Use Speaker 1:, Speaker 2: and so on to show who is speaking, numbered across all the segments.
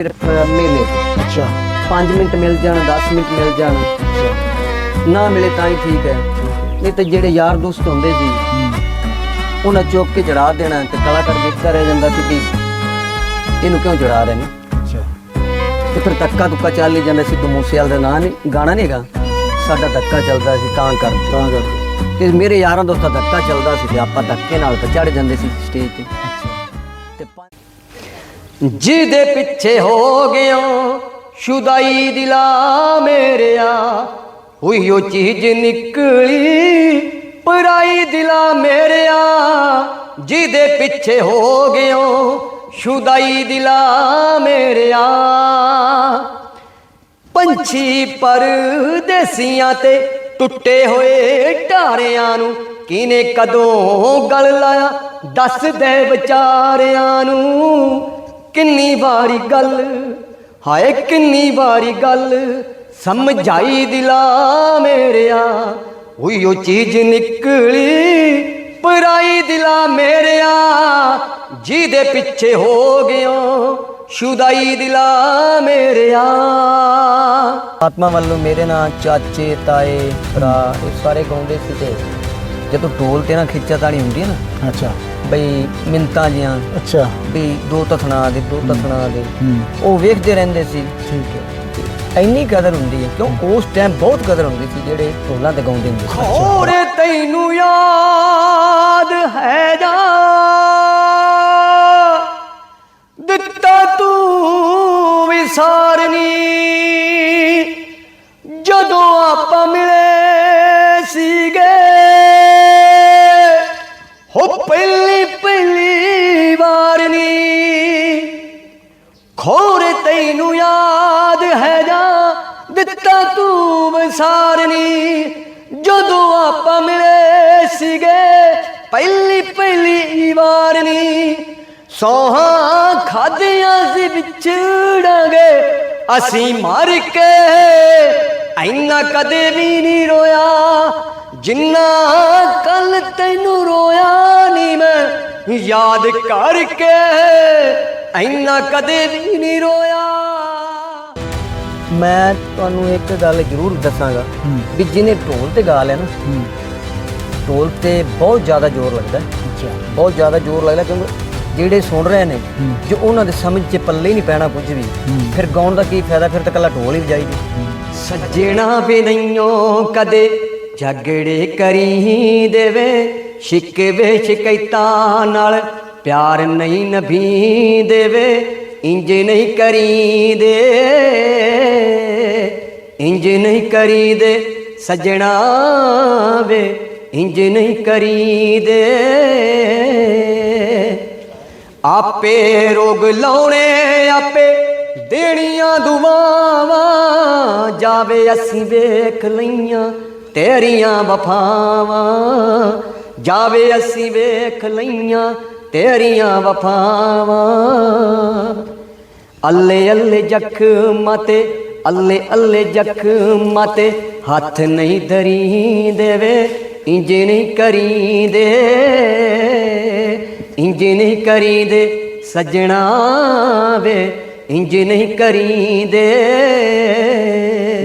Speaker 1: ਸਿਰਫ ਮੇਲੇ
Speaker 2: ਅੱਛਾ।
Speaker 1: 5 ਮਿੰਟ ਮਿਲ ਜਾਣ 10 ਮਿੰਟ ਮਿਲ ਜਾਣ। ਨਾ ਮਿਲੇ ਤਾਂ ਹੀ ਠੀਕ ਹੈ। ਨਹੀਂ ਤੇ ਜਿਹੜੇ ਯਾਰ ਦੋਸਤ ਹੁੰਦੇ ਸੀ ਉਹਨਾਂ ਚੁੱਕ ਕੇ ਚੜਾ ਦੇਣਾ ਤੇ ਕਲਾਕਾਰ ਵੇਖਦਾ ਰਹਿ ਜਾਂਦਾ ਸੀ ਕਿ ਇਹਨੂੰ ਕਿਉਂ ਚੜਾ ਰਹੇ ਨੇ?
Speaker 2: ਅੱਛਾ।
Speaker 1: ਤੇ ਫਿਰ ਧੱਕਾ ਦੁੱਕਾ ਚੱਲ ਹੀ ਜਾਂਦਾ ਸੀ ਤੂੰ ਮੂਸੇਵਾਲ ਦਾ ਨਾਂ ਨਹੀਂ ਗਾਣਾ ਨਹੀਂ ਹੈਗਾ। ਸਾਡਾ ਧੱਕਾ ਚੱਲਦਾ ਸੀ ਤਾਂ ਕਰ
Speaker 2: ਤਾਂ ਕਰ
Speaker 1: ਤੇ ਮੇਰੇ ਯਾਰਾਂ ਦੋਸਤਾਂ ਦਾ ਧੱਕਾ ਚੱਲਦਾ ਸੀ ਤੇ ਆਪਾਂ ਧੱਕੇ ਨਾਲ ਤਾਂ ਚੜ ਜਾਂਦੇ ਸੀ ਸਟੇਜ ਤੇ। ਤੇ ਜਿਹਦੇ ਪਿੱਛੇ ਹੋ ਗਿਆ ਸ਼ੁਦਾਈ ਦਿਲਾ ਮੇਰਿਆ। ਹੋਈ ਉਹ ਚੀਜ਼ ਨਿਕਲੀ, ਪਰਾਈ ਦਿਲਾ ਮੇਰਿਆ। ਜਿਹਦੇ ਪਿੱਛੇ ਹੋ ਗਿਆ ਸ਼ੁਦਾਈ ਦਿਲਾ ਮੇਰਿਆ। ਪੰਛੀ ਪਰਦੇਸੀਆਂ ਤੇ ਟੁੱਟੇ ਹੋਏ ਢਾਰਿਆਂ ਨੂੰ ਕਿਨੇ ਕਦੋਂ ਗਲ ਲਾਇਆ? ਦੱਸ ਦੇ ਵਿਚਾਰਿਆਂ ਨੂੰ। ਕਿੰਨੀ ਵਾਰੀ ਗੱਲ, ਹਾਏ ਕਿੰਨੀ ਵਾਰੀ ਗੱਲ, ਸਮਝਾਈ ਦਿਲਾ ਮੇਰਿਆ। ਹੋਈ ਚੀਜ਼ ਨਿਕਲੀ, ਪਰਾਈ ਦਿਲਾ ਮੇਰਿਆ। ਜਿਹਦੇ ਪਿੱਛੇ ਹੋ ਗਿਆ ਸ਼ੁਦਾਈ ਦਿਲਾ ਮੇਰਿਆ। ਆਤਮਾ ਵੱਲੋਂ ਮੇਰੇ ਨਾਲ ਚਾਚੇ, ਤਾਏ, ਭਰਾ, ਇਹ ਸਾਰੇ ਗਾਉਂਦੇ ਸੀ ਤੇ ਜਦੋਂ ਢੋਲ ਤੇ ਨਾ ਖਿੱਚਾ ਤਾਣੀ ਹੁੰਦੀ ਹੈ ਨਾ।
Speaker 2: ਅੱਛਾ।
Speaker 1: ਬਈ ਮਿੰਤਾਂ ਜੀਆਂ
Speaker 2: ਅੱਛਾ।
Speaker 1: ਵੀ ਦੋ ਤਖਣਾ ਦੇ ਦੋ ਤਖਣਾ ਦੇ।
Speaker 2: ਹੂੰ।
Speaker 1: ਉਹ ਵੇਖਦੇ ਰਹਿੰਦੇ ਸੀ।
Speaker 2: ਠੀਕ ਹੈ।
Speaker 1: ਇੰਨੀ ਕਦਰ ਹੁੰਦੀ ਹੈ ਕਿਉਂ? ਉਸ ਟਾਈਮ ਬਹੁਤ ਕਦਰ ਹੁੰਦੀ ਸੀ ਜਿਹੜੇ ਢੋਲਾਂ ਤੇ ਗਾਉਂਦੇ ਹੁੰਦੇ ਸੀ। ਹੋਰੇ ਤੈਨੂੰ ਯਾਦ ਹੈ ਜਾ? ਦਿੱਤਾ ਤੂੰ ਵਿਸਾਰਨੀ। ਜਦੋਂ ਆਪਾਂ ਮਿਲੇ ਸੀਗੇ ਖੋਰ ਤੈਨੂੰ ਯਾਦ ਹੈ ਜਾ, ਦਿੱਤਾ ਤੂੰ ਵਿਸਾਰਨੀ। ਜਦੋਂ ਆਪਾਂ ਮਿਲੇ ਸੀਗੇ, ਪਹਿਲੀ ਪਹਿਲੀ ਵਾਰ ਨੀ ਸੋਹਾਂ ਖਾਦਿਆਂ ਸੀ ਵਿਛੜਾਂਗੇ ਅਸੀਂ ਮਰ ਕੇ ਐਨਾ ਕਦੇ ਵੀ ਨਹੀਂ ਰੋਇਆ। ਜਿੰਨਾ ਕੱਲ ਤੈਨੂੰ ਰੋਇਆ ਨਹੀਂ ਮੈਂ, ਯਾਦ ਕਰਕੇ ਐਨਾ ਕਦੇ ਵੀ ਨਹੀਂ ਰੋਇਆ। ਮੈਂ ਤੁਹਾਨੂੰ ਇੱਕ ਗੱਲ ਜ਼ਰੂਰ ਦੱਸਾਂਗਾ ਵੀ ਜਿਹਨੇ ਢੋਲ ਤੇ ਗਾ ਲਿਆ ਨਾ ਢੋਲ ਤੇ ਬਹੁਤ ਜ਼ਿਆਦਾ ਜ਼ੋਰ ਲੱਗਦਾ। ਬਹੁਤ ਜ਼ਿਆਦਾ ਜ਼ੋਰ ਲੱਗਦਾ ਕਿਉਂਕਿ ਜਿਹੜੇ ਸੁਣ ਰਹੇ ਨੇ। ਜੋ ਉਹਨਾਂ ਦੇ ਸਮਝ 'ਚ ਪੱਲੇ ਹੀ ਨਹੀਂ ਪੈਣਾ ਕੁਝ ਵੀ। ਫਿਰ ਗਾਉਣ ਦਾ ਕੀ ਫਾਇਦਾ? ਫਿਰ ਤਾਂ ਕੱਲਾ ਢੋਲ ਹੀ ਵਜਾਈਦੀ ਸੱਜਣਾ ਵੀ ਨਹੀਂਓ ਕਦੇ ਝਗੜੇ ਕਰੀ ਦੇਵੇ ਸ਼ਿਕਵੇ ਸ਼ਿਕਾਇਤਾਂ ਨਾਲ। ਪਿਆਰ ਨਹੀਂ ਨਭੀ ਦੇਵੇ ਇੰਜ ਨਹੀਂ ਕਰੀ ਦੇ ਇੰਜ ਨਹੀਂ ਕਰੀ ਦੇ ਸੱਜਣਾ ਵੇ, ਇੰਜ ਨਹੀਂ ਕਰੀ ਦੇ ਆਪੇ ਰੋਗ ਲਾਉਣੇ ਆਪੇ ਦੇਣੀਆਂ ਦੁਆਵਾਂ, ਜਾਵੇ ਅਸੀਂ ਵੇਖ ਲਈਆਂ ਤੇਰੀਆਂ ਵਫਾਵਾਂ। ਜਾਵੇ ਅਸੀਂ ਵੇਖ ਲਈਆਂ ਤੇਰੀਆਂ ਵਫਾਵਾਂ। ਅੱਲੇ ਅੱਲੇ ਜ਼ਖਮਾਂ ਤੇ ਅੱਲੇ ਅੱਲੇ ਜ਼ਖਮਾਂ ਮਤੇ, ਹੱਥ ਨਹੀਂ ਧਰੀ ਦੇਵੇ ਇੰਜ ਨਹੀਂ ਕਰੀ ਦੇ ਇੰਜ ਨਹੀਂ ਕਰੀ ਦੇ ਸੱਜਣਾ ਵੇ, ਇੰਜ ਨਹੀਂ ਕਰੀ ਦੇ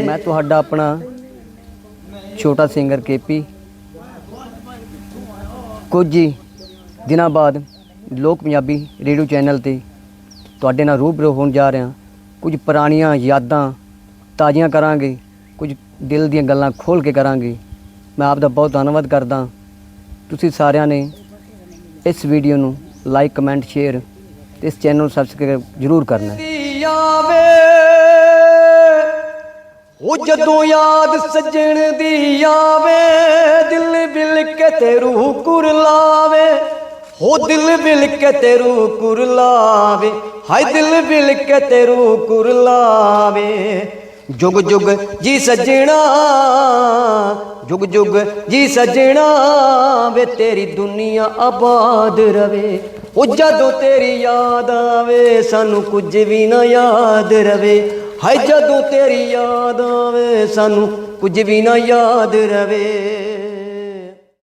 Speaker 1: ਮੈਂ ਤੁਹਾਡਾ ਆਪਣਾ ਛੋਟਾ ਸਿੰਗਰ ਕੇਪੀ। ਕੁਝ ਹੀ ਦਿਨਾਂ ਬਾਅਦ ਲੋਕ ਪੰਜਾਬੀ ਰੇਡੀਓ ਚੈਨਲ ਤੇ ਤੁਹਾਡੇ ਨਾਲ ਰੂਬਰੂ ਹੋਣ ਜਾ ਰਿਹਾ। ਕੁਝ ਪੁਰਾਣੀਆਂ ਯਾਦਾਂ ਤਾਜ਼ੀਆਂ ਕਰਾਂਗੇ, ਕੁਝ ਦਿਲ ਦੀਆਂ ਗੱਲਾਂ ਖੋਲ ਕੇ ਕਰਾਂਗੇ। ਮੈਂ ਆਪ ਦਾ ਬਹੁਤ ਧੰਨਵਾਦ ਕਰਦਾ। ਤੁਸੀਂ ਸਾਰਿਆਂ ਨੇ ਇਸ ਵੀਡੀਓ ਨੂੰ ਲਾਈਕ, ਕਮੈਂਟ, ਸ਼ੇਅਰ ਤੇ ਇਸ ਚੈਨਲ ਨੂੰ ਸਬਸਕ੍ਰਾਈਬ ਜ਼ਰੂਰ ਕਰਨਾ ਉਹ ਜਦੋਂ ਯਾਦ ਸੱਜਣ ਦੀ ਆਵੇ, ਦਿਲ ਬਿਲ ਕੇ ਤੇ ਰੂਹ ਕੁਰਲਾਵੇ। ਹੋ ਦਿਲ ਬਿਲ ਕੇ ਤੇਰੂ ਕੁਰ ਲਾਵੇ, ਹਾਏ ਦਿਲ ਬਿਲ ਕੇ ਤੇਰੂ ਕੁਰ ਲਾਵੇ। ਜੁਗ ਜੁਗ ਜੀ ਸੱਜਣਾ, ਜੁਗ ਜੁਗ ਜੀ ਸੱਜਣਾ ਵੇ, ਤੇਰੀ ਦੁਨੀਆ ਆਬਾਦ ਰਵੇ। ਉਹ ਜਦੋਂ ਤੇਰੀ ਯਾਦ ਆਵੇ, ਸਾਨੂੰ ਕੁਝ ਵੀ ਨਾ ਯਾਦ ਰਵੇ। ਹਾਏ ਜਦੋਂ ਤੇਰੀ ਯਾਦ ਆਵੇ, ਸਾਨੂੰ ਕੁਝ ਵੀ ਨਾ ਯਾਦ ਰਵੇ।